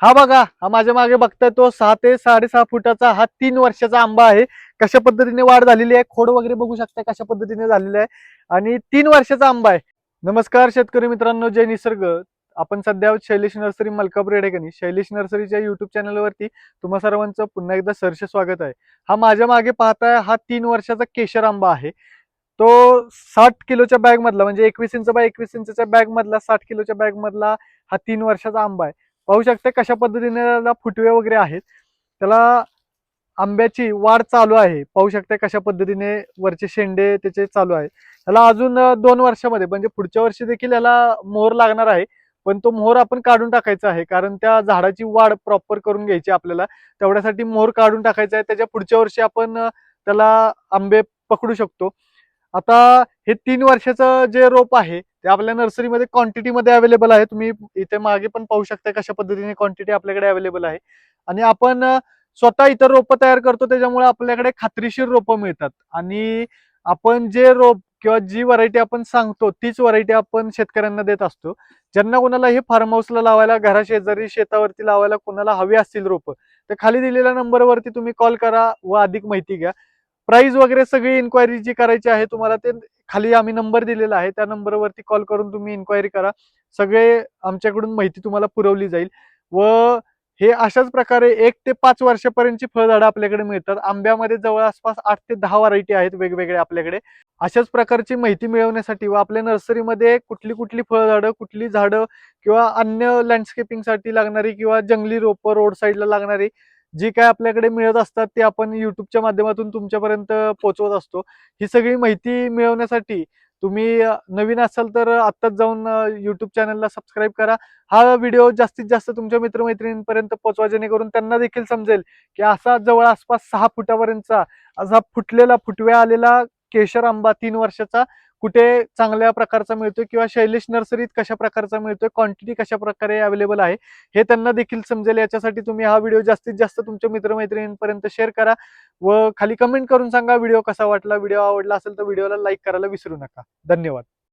हा बघा हा माझ्या मागे बघताय तो सहा ते साडेसहा फुटाचा हा तीन वर्षाचा आंबा आहे. कशा पद्धतीने वाढ झालेली आहे? खोड वगैरे बघू शकता कशा पद्धतीने झालेला आहे. आणि तीन वर्षाचा आंबा आहे. नमस्कार शेतकरी मित्रांनो जय निसर्ग. आपण सध्या शैलेश नर्सरी मलकापूर येडेकनी शैलेश नर्सरीच्या युट्यूब चॅनलवरती तुम्हा सर्वांचं पुन्हा एकदा सरसे स्वागत आहे. हा माझ्या मागे पाहताय हा तीन वर्षाचा केशर आंबा आहे. तो साठ किलोच्या बॅग मधला म्हणजे एकवीस इंच बाय एकवीस इंचच्या बॅग मधला साठ किलोच्या बॅग मधला हा तीन वर्षाचा आंबा आहे. पाहू शकता कशा पद्धतीने त्याला फुटवे वगैरे आहेत. त्याला आंब्याची वाढ चालू आहे. पाहू शकता कशा पद्धतीने वरचे शेंडे त्याचे चालू आहे त्याला अजून दोन वर्षामध्ये म्हणजे पुढच्या वर्षी देखील याला मोहर लागणार आहे. पण तो मोहर आपण काढून टाकायचा आहे. कारण त्या झाडाची वाढ प्रॉपर करून घ्यायची आपल्याला. तेवढ्यासाठी मोहर काढून टाकायचा आहे. त्याच्या पुढच्या वर्षी आपण त्याला आंबे पकडू शकतो. आता हे तीन वर्षाचं जे रोप आहे ते आपल्या नर्सरीमध्ये क्वांटिटीमध्ये अवेलेबल आहे. तुम्ही इथे मागे पण पाहू शकता कशा पद्धतीने क्वांटिटी आपल्याकडे अवेलेबल आहे. आणि आपण स्वतः इतर रोपं तयार करतो त्याच्यामुळे आपल्याकडे खात्रीशीर रोपं मिळतात. आणि आपण जे रोप किंवा जी व्हरायटी आपण सांगतो तीच व्हरायटी आपण शेतकऱ्यांना देत असतो. ज्यांना कोणाला हे फार्म हाऊसला लावायला घरा शेजारी शेतावरती लावायला कोणाला हवी असतील रोपं तर खाली दिलेल्या नंबरवरती तुम्ही कॉल करा व अधिक माहिती घ्या. प्राइस वगैरे सगळी इन्क्वायरी जी करायची आहे तुम्हाला ते खाली आम्ही नंबर दिलेला आहे. त्या नंबरवरती कॉल करून तुम्ही इन्क्वायरी करा. सगळे आमच्याकडून माहिती तुम्हाला पुरवली जाईल. व हे अशाच प्रकारे एक ते पाच वर्षापर्यंतची फळझाडं आपल्याकडे मिळतात. आंब्यामध्ये जवळ आसपास आठ ते दहा व्हरायटी आहेत वेगवेगळ्या आपल्याकडे. अशाच प्रकारची माहिती मिळवण्यासाठी व आपल्या नर्सरीमध्ये कुठली कुठली फळझाडं कुठली झाडं किंवा अन्य लँडस्केपिंगसाठी लागणारी किंवा जंगली रोपं रोड साईडला लागणारी जी काय आपल्याकडे मिळत असतात ते आपण युट्यूबच्या माध्यमातून तुमच्यापर्यंत पोहोचवत असतो. ही सगळी माहिती मिळवण्यासाठी तुम्ही नवीन असाल तर आत्ताच जाऊन युट्यूब चॅनलला सबस्क्राईब करा. हा व्हिडिओ जास्तीत जास्त तुमच्या मित्रमैत्रिणींपर्यंत पोहोचवा जेणेकरून त्यांना देखील समजेल की असा जवळ आसपास सहा फुटापर्यंतचा असा फुटलेला फुटव्या आलेला केशर आंबा तीन वर्षाचा कुठे चांगल्या प्रकारचा मिळतोय किंवा शैलेश नर्सरीत कशा प्रकारचा मिळतोय क्वांटिटी कशा प्रकारे अवेलेबल आहे हे त्यांना देखील समजेल. याच्यासाठी तुम्ही हा व्हिडिओ जास्तीत जास्त तुमच्या मित्रमैत्रिणींपर्यंत शेअर करा व खाली कमेंट करून सांगा व्हिडिओ कसा वाटला व्हिडिओ आवडला असेल तर व्हिडिओला लाईक करायला विसरू नका. धन्यवाद.